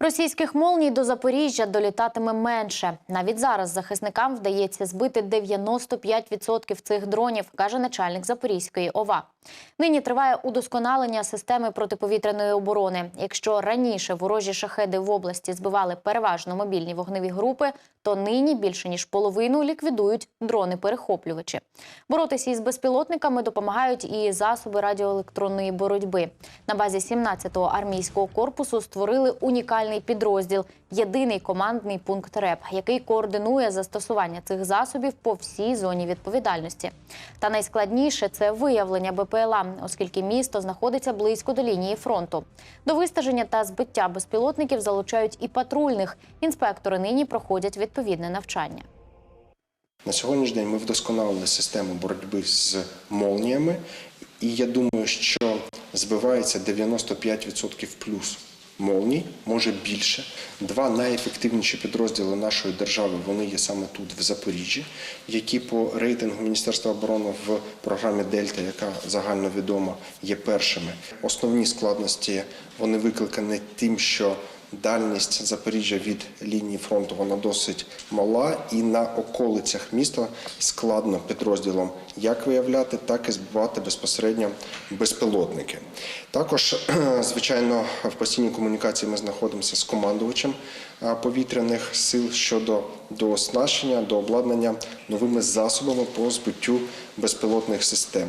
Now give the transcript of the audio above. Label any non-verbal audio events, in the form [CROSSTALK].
Російських молній до Запоріжжя долітатиме менше. Навіть зараз захисникам вдається збити 95% цих дронів, каже начальник Запорізької ОВА. Нині триває удосконалення системи протиповітряної оборони. Якщо раніше ворожі шахеди в області збивали переважно мобільні вогневі групи, то нині більше ніж половину ліквідують дрони-перехоплювачі. Боротися із безпілотниками допомагають і засоби радіоелектронної боротьби. На базі 17-го армійського корпусу створили унікальний підрозділ єдиний командний пункт РЕП, який координує застосування цих засобів по всій зоні відповідальності. Та найскладніше це виявлення БПЛА, оскільки місто знаходиться близько до лінії фронту. До вистеження та збиття безпілотників залучають і патрульних. Інспектори нині проходять відповідне навчання. На сьогоднішній день ми вдосконалили систему боротьби з молніями, і я думаю, що збивається 95% плюс молній, може більше. Два найефективніші підрозділи нашої держави вони є саме тут, в Запоріжжі, які по рейтингу Міністерства оборони в програмі Дельта, яка загальновідома, є першими. Основні складності вони викликані тим, що Дальність Запоріжжя від лінії фронту вона досить мала, і на околицях міста складно підрозділом як виявляти, так і збивати безпосередньо безпілотники. Також, [CLEARS THROAT] звичайно, в постійній комунікації ми знаходимося з командувачем повітряних сил щодо дооснащення, до обладнання новими засобами по збиттю безпілотних систем.